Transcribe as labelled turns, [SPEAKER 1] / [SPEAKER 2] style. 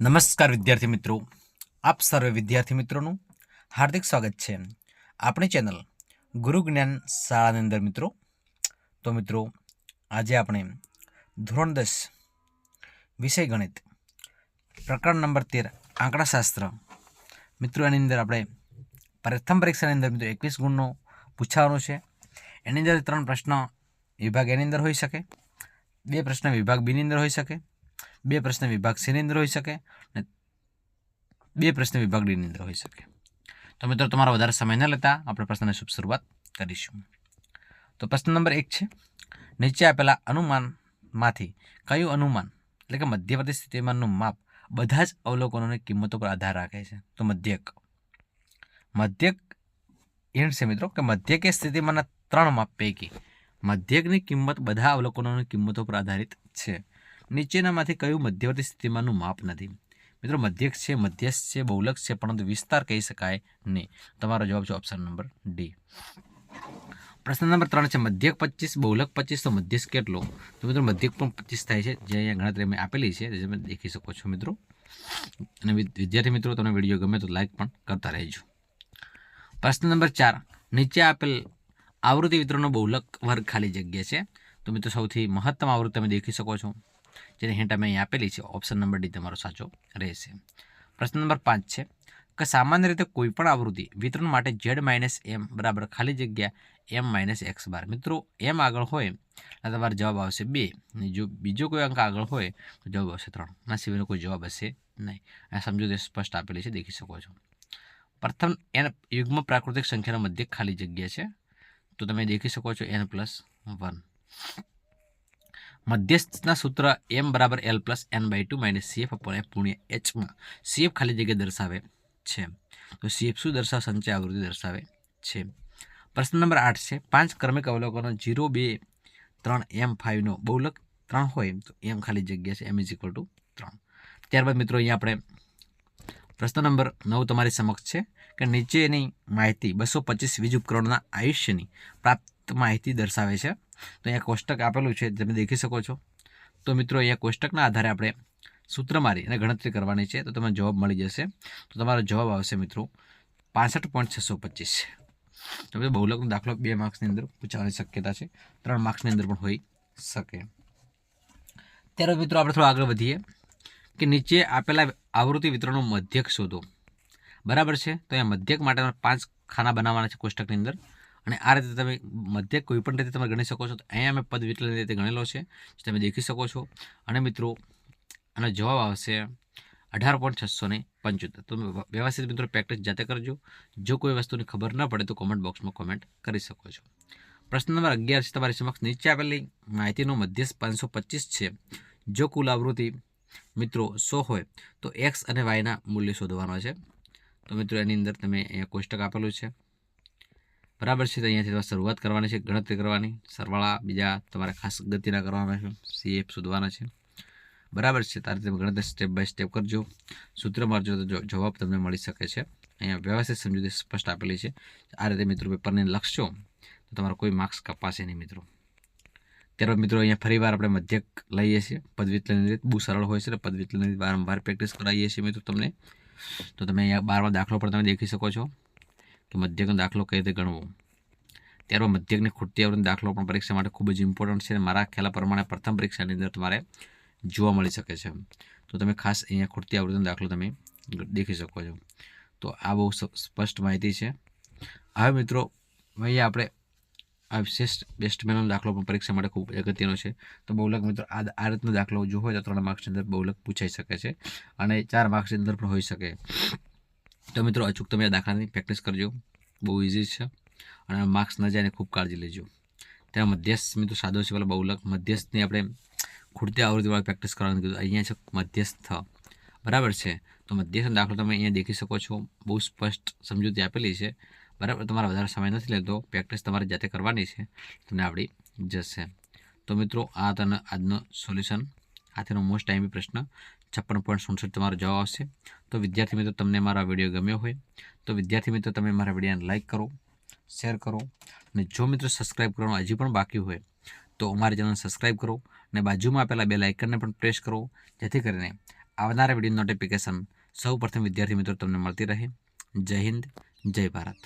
[SPEAKER 1] નમસ્કાર વિદ્યાર્થી મિત્રો. આપ સર્વે વિદ્યાર્થી મિત્રોનું હાર્દિક સ્વાગત છે. આપણી ચેનલ ગુરુ જ્ઞાન શાળાની અંદર મિત્રો. તો મિત્રો, આજે આપણે ધોરણ દસ વિષય ગણિત પ્રકરણ નંબર તેર આંકડાશાસ્ત્ર. મિત્રો, એની અંદર આપણે પ્રથમ પરીક્ષાની અંદર મિત્રો એકવીસ ગુણનો પૂછાવાનો છે. એની અંદર ત્રણ પ્રશ્ન વિભાગ એની અંદર હોઈ શકે, બે પ્રશ્ન વિભાગ બીની અંદર હોઈ શકે. બે પ્રશ્ન વિભાગ સીની અંદર હોઈ શકે અને બે પ્રશ્ન વિભાગ ડીની અંદર હોઈ શકે. તો મિત્રો, તમારો વધારે સમય ન લેતા આપણે પ્રશ્નની શુભ શરૂઆત કરીશું. તો પ્રશ્ન નંબર એક છે, નીચે આપેલા અનુમાનમાંથી કયું અનુમાન એટલે કે મધ્યવર્તી સ્થિતિમાનનું માપ બધા જ અવલોકનોની કિંમતો પર આધાર રાખે છે? તો મધ્યક. મધ્યક એન્ડ છે મિત્રો કે મધ્યક એ સ્થિતિમાંના ત્રણ માપ પૈકી મધ્યકની કિંમત બધા અવલોકનોની કિંમતો પર આધારિત છે. નીચેનામાંથી કયું મધ્યવર્તી સ્થિતિમાનનું માપ નથી? મિત્રો, મધ્યક છે, મધ્યસ્થ છે, બહુલક છે, પરંતુ વિસ્તાર કહી શકાય નહીં. તમારો જવાબ છે ઓપ્શન નંબર ડી પ્રશ્ન નંબર ત્રણ છે, મધ્યક પચીસ બહુલક પચીસ તો મધ્યસ્થ કેટલો? તો મિત્રો, મધ્યક પણ પચીસ થાય છે. જે અહીંયા ગણતરી મેં આપેલી છે, જે તમે દેખી શકો છો મિત્રો. અને વિદ્યાર્થી મિત્રો, તમને વીડિયો ગમે તો લાઈક પણ કરતા રહેજો. પ્રશ્ન નંબર ચાર, નીચે આપેલ આવૃત્તિ વિતરણનો બહુલક વર્ગ ખાલી જગ્યા છે. તો મિત્રો, સૌથી મહત્તમ આવૃત્તિ તમે દેખી શકો છો. જેની હિન્ટ અમે અહીં આપેલી છે. ઓપ્શન નંબર ડી તમારો સાચો રહેશે. પ્રશ્ન નંબર પાંચ છે કે સામાન્ય રીતે કોઈપણ આવૃત્તિ વિતરણ માટે ઝેડ માઇનસ એમ બરાબર ખાલી જગ્યા એમ માઇનસ એક્સ બાર મિત્રો એમ આગળ હોય એટલે તમારો જવાબ આવશે બે. અને જો બીજો કોઈ અંક આગળ હોય તો જવાબ આવશે ત્રણ. ના સિવાયનો કોઈ જવાબ હશે નહીં. આ સમજૂતી સ્પષ્ટ આપેલી છે, દેખી શકો છો. પ્રથમ એન યુગ્મ પ્રાકૃતિક સંખ્યાનો મધ્ય ખાલી જગ્યા છે. તો તમે દેખી શકો છો એન પ્લસ વન મધ્યસ્થના સૂત્ર એમ બરાબર L plus N by two minus CF upon F ગુણ્યા એચમાં સીએફ ખાલી જગ્યા દર્શાવે છે. તો સીએફ શું દર્શાવે? સંચય આવૃત્તિ દર્શાવે છે. પ્રશ્ન નંબર આઠ છે. પાંચ ક્રમિક અવલોકનો જીરો બે, ત્રણ એમ ફાઇવનો બહુલક ત્રણ હોય તો એમ ખાલી જગ્યા છે. એમ ઇઝ ઇક્વલ ટુ ત્રણ. ત્યારબાદ મિત્રો અહીંયા આપણે પ્રશ્ન નંબર નવ તમારી સમક્ષ છે કે નીચેની માહિતી બસો પચીસ વીજ ઉપકરણોના આયુષ્યની પ્રાપ્ત માહિતી દર્શાવે છે. તો અહીંયા કોષ્ટક આપેલું છે, તમે દેખી શકો છો. તો મિત્રો, અહીંયા કોષ્ટકના આધારે આપણે સૂત્ર મારી અને ગણતરી કરવાની છે, તો તમને જવાબ મળી જશે. તો તમારો જવાબ આવશે મિત્રો, પાસઠ પોઈન્ટ છસો પચીસ. તો મિત્રો, બહુલકનો દાખલો બે માર્ક્સની અંદર પૂછવાની શક્યતા છે, ત્રણ માર્ક્સની અંદર પણ હોઈ શકે. ત્યારબાદ મિત્રો, આપણે થોડું આગળ વધીએ કે નીચે આપેલા આવૃત્તિ વિતરણનો મધ્યક શોધો. બરાબર છે? તો અહીંયા મધ્યક માટે પાંચ ખાના બનાવવાના છે કોષ્ટકની અંદર. અને આ રીતે તમે મધ્યક કોઈ પણ રીતે તમે ગણી શકો છો, તો અહીંયા મેં પદ વિતરણની રીતે ગણેલો છે, જે તમે દેખી શકો છો. અને મિત્રો, આનો જવાબ આવશે અઢાર પોઈન્ટ છસો ને પંચોતેર. તો વ્યવસ્થિત મિત્રો પ્રેક્ટિસ જાતે કરજો. જો કોઈ વસ્તુની ખબર ન પડે તો કોમેન્ટ બોક્સમાં કોમેન્ટ કરી શકો છો. પ્રશ્ન નંબર અગિયાર છે, તમારી સમક્ષ નીચે આપેલી માહિતીનો મધ્યસ્થ પાંચસો પચીસ છે. જો કુલ આવૃત્તિ મિત્રો સો હોય, તો એક્સ અને વાયના મૂલ્ય શોધવાનો છે. તો મિત્રો, એની અંદર તમે અહીંયા કોષ્ટક આપેલું છે. બરાબર છે, તો અહીંયાથી તમારે શરૂઆત કરવાની છે, ગણતરી કરવાની. સરવાળા બીજા તમારે ખાસ ગતિના કરવાના છે. સીએફ શોધવાના છે. બરાબર છે, તારે તમે ગણતરી સ્ટેપ બાય સ્ટેપ કરજો. સૂત્ર મારજો તો જવાબ તમને મળી શકે છે. અહીંયા વ્યવસ્થિત સમજૂતી સ્પષ્ટ આપેલી છે. આ રીતે મિત્રો પેપરને લખશો, તો તમારો કોઈ માર્ક્સ કપાશે નહીં મિત્રો. ત્યારબાદ મિત્રો અહીંયા ફરીવાર આપણે મધ્યક લઈએ છીએ. પદવિતલનની રીત બહુ સરળ હોય છે એટલે પદવિતલનની રીત વારંવાર પ્રેક્ટિસ કરાવીએ છીએ મિત્રો તમને. તો તમે અહીંયા બારમાં દાખલો પણ તમે દેખી શકો છો. કે મધ્યકનો દાખલો કઈ રીતે ગણવો? ત્યારબાદ મધ્યકની ખૂટતી આવડતી દાખલો પણ પરીક્ષા માટે ખૂબ જ ઇમ્પોર્ટન્ટ છે મારા ખ્યાલ પ્રમાણે પ્રથમ પરીક્ષાની અંદર તમારે જોવા મળી શકે છે. તો તમે ખાસ અહીંયા ખૂટતી આવૃત્તિનો દાખલો તમે દેખી શકો છો. તો આ બહુ સ્પષ્ટ માહિતી છે. હવે મિત્રો, અહીંયા આપણે આ શ્રેષ્ઠ બેસ્ટ મેનનો દાખલો પણ પરીક્ષા માટે ખૂબ અગત્યનો છે. તો બહુલક મિત્રો, આ આ રીતનો દાખલો જો હોય તો ત્રણ માર્ક્સની અંદર બહુલક પૂછાઈ શકે છે અને ચાર માર્ક્સની અંદર પણ હોઈ શકે. તો મિત્રો, અચૂક તમે આ દાખલાની પ્રેક્ટિસ કરજો. બહુ ઇઝી છે. અને માર્ક્સ ન જાય ખૂબ કાળજી લેજો. ત્યાં મધ્યસ્થ મિત્રો, સાદો છે પેલા બહુલક. મધ્યસ્થની આપણે ખૂટતી આવૃત્તિવાળી પ્રેક્ટિસ કરવાનું કીધું. અહીંયા છે મધ્યસ્થ. બરાબર છે? તો મધ્યસ્થ દાખલો તમે અહીંયા દેખી શકો છો. બહુ સ્પષ્ટ સમજૂતી આપેલી છે. બરાબર? તમારે વધારે સમય નથી લેતો. પ્રેક્ટિસ તમારે જાતે કરવાની છે. તમને આવડી જશે. તો મિત્રો, આ તને આજનો સોલ્યુશન આ તેનો મોસ્ટ ટાઈમી પ્રશ્ન. છપ્પન પોઈન્ટ સુડસઠ તમારો જવાબ આવશે. તો વિદ્યાર્થી મિત્રો, તમને મારા વીડિયો ગમ્યો હોય, તો વિદ્યાર્થી મિત્રો, તમે મારા વિડીયોને લાઇક કરો શેર કરો, અને જો મિત્રો સબસ્ક્રાઈબ કરવાનું હજી પણ બાકી હોય, તો અમારી ચેનલ સબસ્ક્રાઈબ કરો, અને બાજુમાં આપેલા બે લાઇકનને પણ પ્રેસ કરો, જેથી કરીને આવનારા વીડિયો નોટિફિકેશન સૌ પ્રથમ વિદ્યાર્થી મિત્રો તમને મળતી રહે. જય હિન્દ, જય ભારત.